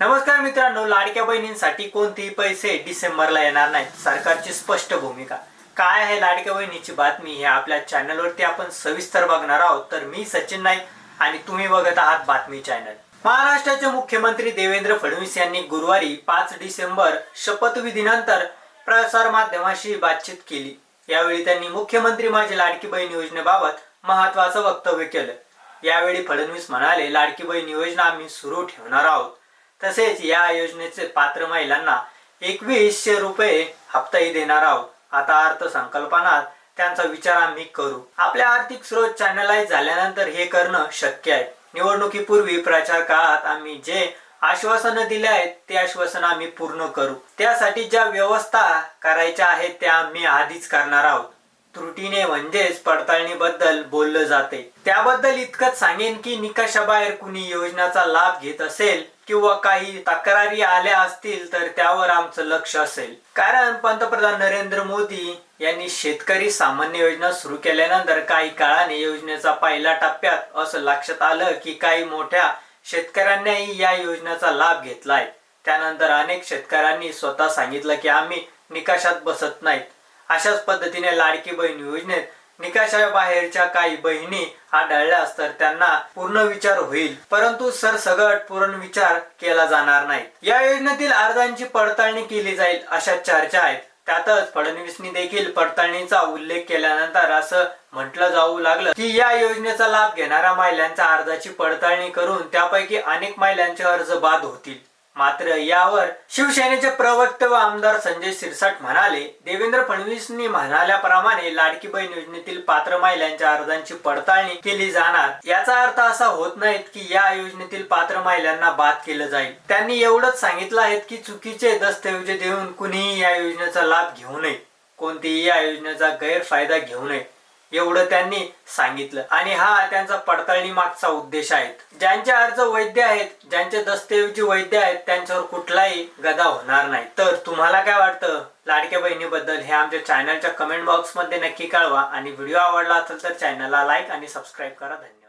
नमस्कार मित्रांनो लाडक्या बहिणींसाठी कोणतेही पैसे डिसेंबरला येणार नाहीत. सरकारची स्पष्ट भूमिका. काय आहे लाडक्या बहिणीची बातमी हे आपल्या चॅनलवरती आपण सविस्तर बघणार आहोत. तर मी सचिन नाईक आणि तुम्ही बघत आहात बातमी चॅनल. महाराष्ट्राचे मुख्यमंत्री देवेंद्र फडणवीस यांनी गुरुवारी पाच डिसेंबर शपथविधीनंतर प्रसार माध्यमाशी बातचीत केली. यावेळी त्यांनी मुख्यमंत्री माझी लाडकी बहीण योजनेबाबत महत्वाचं वक्तव्य केलं. यावेळी फडणवीस म्हणाले लाडकी बहीण योजना आम्ही सुरू ठेवणार आहोत. तसेच या योजनेचे पात्र महिलांना एकवीसशे रुपये हप्ताही देणार आहोत. आता अर्थसंकल्पनात त्यांचा विचार आम्ही करू. आपल्या आर्थिक स्रोत चॅनलाइज झाल्यानंतर हे करणं शक्य आहे. निवडणुकीपूर्वी प्रचार काळात आम्ही जे आश्वासनं दिले आहेत ते आश्वासन आम्ही पूर्ण करू. त्यासाठी ज्या व्यवस्था करायच्या आहेत त्या आम्ही आधीच करणार आहोत. त्रुटीने म्हणजेच पडताळणीबद्दल बोललं जाते. त्याबद्दल इतकंच सांगेन की निकषाबाहेर कुणी योजनाचा लाभ घेत असेल किंवा काही तक्रारी आल्या असतील तर त्यावर आमचं लक्ष असेल. कारण पंतप्रधान नरेंद्र मोदी यांनी शेतकरी सामान्य योजना सुरू केल्यानंतर काही काळाने योजनेचा पहिल्या टप्प्यात असं लक्षात आलं की काही मोठ्या शेतकऱ्यांनाही या योजनेचा लाभ घेतलाय. त्यानंतर अनेक शेतकऱ्यांनी स्वतः सांगितलं की आम्ही निकषात बसत नाहीत. अशाच पद्धतीने लाडकी बहीण योजनेत निकषा बाहेरच्या काही बहिणी आढळल्यास तर त्यांना पूर्ण विचार होईल. परंतु सरसगट पूर्ण विचार केला जाणार नाही. या योजनेतील अर्जांची पडताळणी केली जाईल अशा चर्चा आहेत. त्यातच फडणवीसनी देखील पडताळणीचा उल्लेख केल्यानंतर असं म्हटलं जाऊ लागलं की या योजनेचा लाभ घेणाऱ्या महिलांच्या अर्जाची पडताळणी करून त्यापैकी अनेक महिलांचे अर्ज बाद होतील. मात्र यावर शिवसेनेचे प्रवक्ते व आमदार संजय सिरसाट म्हणाले देवेंद्र फडणवीसनी म्हणाल्याप्रमाणे लाडकी बहीण योजनेतील पात्र महिलांच्या अर्जांची पडताळणी केली जाणार. याचा अर्थ असा होत नाहीत की या योजनेतील पात्र महिलांना बाद केलं जाईल. त्यांनी एवढंच सांगितलं आहे की चुकीचे दस्तऐवज देऊन कुणीही या योजनेचा लाभ घेऊ नये. कोणतीही या योजनेचा गैरफायदा घेऊ नये. एवढं त्यांनी सांगितलं. आणि हा त्यांचा पडताळणी मागचा उद्देश आहे. ज्यांचे अर्ज वैध आहेत ज्यांचे दस्तऐवजी वैध आहेत त्यांच्यावर कुठलाही गदा होणार नाही. तर तुम्हाला काय वाटतं? लाडक्या बहिणीबद्दल हे आमच्या चॅनलच्या कमेंट बॉक्समध्ये नक्की कळवा. आणि व्हिडिओ आवडला असेल तर चॅनलला लाईक आणि सबस्क्राईब करा. धन्यवाद.